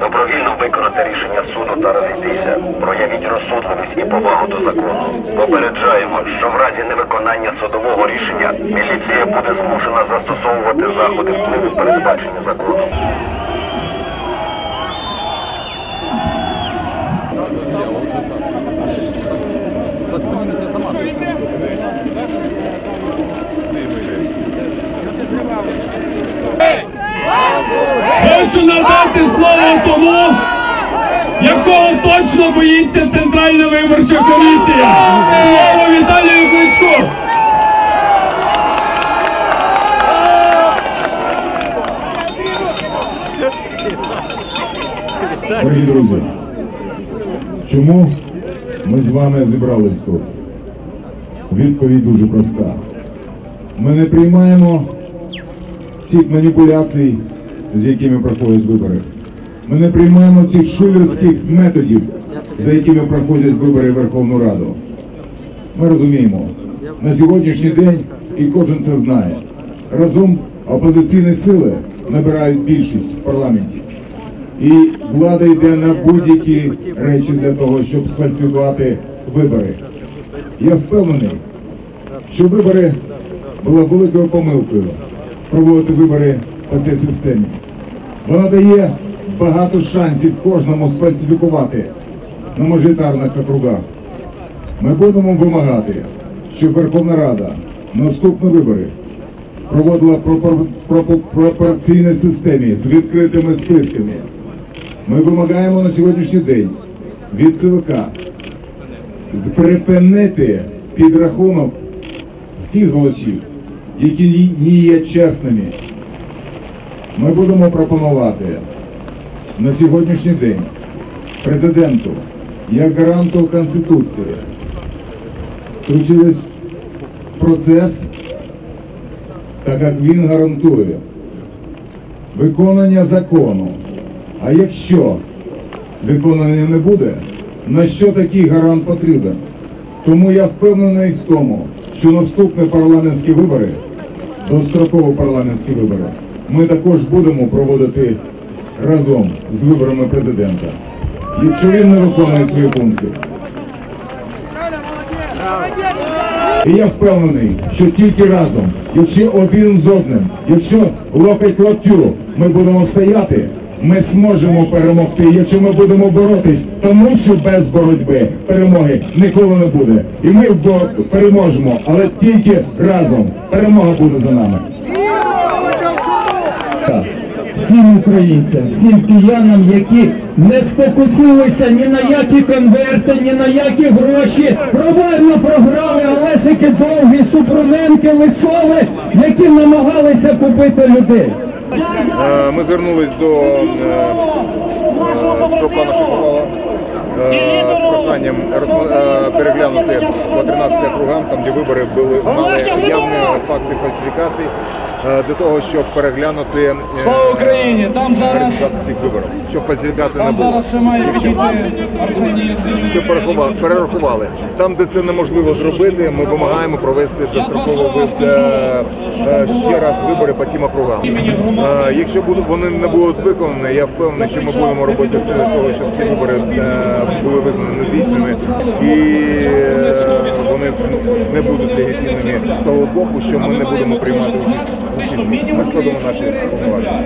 Добровільно виконати рішення суду та розійтися. Проявіть розсудливість і повагу до закону. Попереджаємо, що в разі невиконання судового рішення міліція буде змушена застосовувати заходи впливу, передбачені законом. Хочу надати слово тому, якого точно боїться Центральна виборча комісія. Слово Віталію Кличку. Дорогі друзі, чому ми з вами зібрались тут? Відповідь дуже проста. Ми не приймаємо цих маніпуляцій, з якими проходять вибори. Ми не приймаємо цих шулерських методів, за якими проходять вибори в Верховну Раду. Ми розуміємо, на сьогоднішній день, і кожен це знає, разом опозиційні сили набирають більшість в парламенті. І влада йде на будь-які речі для того, щоб сфальсифікувати вибори. Я впевнений, що вибори була великою помилкою проводити вибори по цій системі. Вона дає багато шансів кожному сфальсифікувати на мажоритарних округах. Ми будемо вимагати, щоб Верховна Рада наступні вибори проводила пропор- пропор- пропорційній системі з відкритими списками. Ми вимагаємо на сьогоднішній день від ЦВК припинити підрахунок тих голосів, які не є чесними. Ми будемо пропонувати на сьогоднішній день президенту як гаранту Конституції включились в процес, так як він гарантує виконання закону. А якщо виконання не буде, на що такий гарант потрібен? Тому я впевнений в тому, що наступні парламентські вибори, дострокові парламентські вибори, ми також будемо проводити разом з виборами президента. Якщо він не виконує свої функції. І я впевнений, що тільки разом, якщо один з одним, якщо локоть локтю ми будемо стояти, ми зможемо перемогти, якщо ми будемо боротись, тому що без боротьби перемоги ніколи не буде. І ми переможемо, але тільки разом. Перемога буде за нами. Всім українцям, всім киянам, які не спокусилися ні на які конверти, ні на які гроші. Провально програли Олесики Довгі, Супруненки, Лисови, які намагалися купити людей. Е, Ми звернулись до, е, е, до пана е, з проханням е, переглянути по 13 округам, там де вибори були мали явні факти фальсифікацій, е, для того, щоб перерглянути е, Слава Україні! Там зараз цих виборів, щоб фальсифікацій не там було. Щоб перерахували. Там, де це неможливо зробити, ми вимагаємо провести достроково е, е, ще раз вибори по тим округам. Е, Якщо вони не будуть виконані, я впевнений, що ми будемо робити все для того, щоб ці вибори е, були визнані недійсними і е, вони не будуть легітимними з того боку, що ми не будемо приймати. Ми складемо наші повноваження.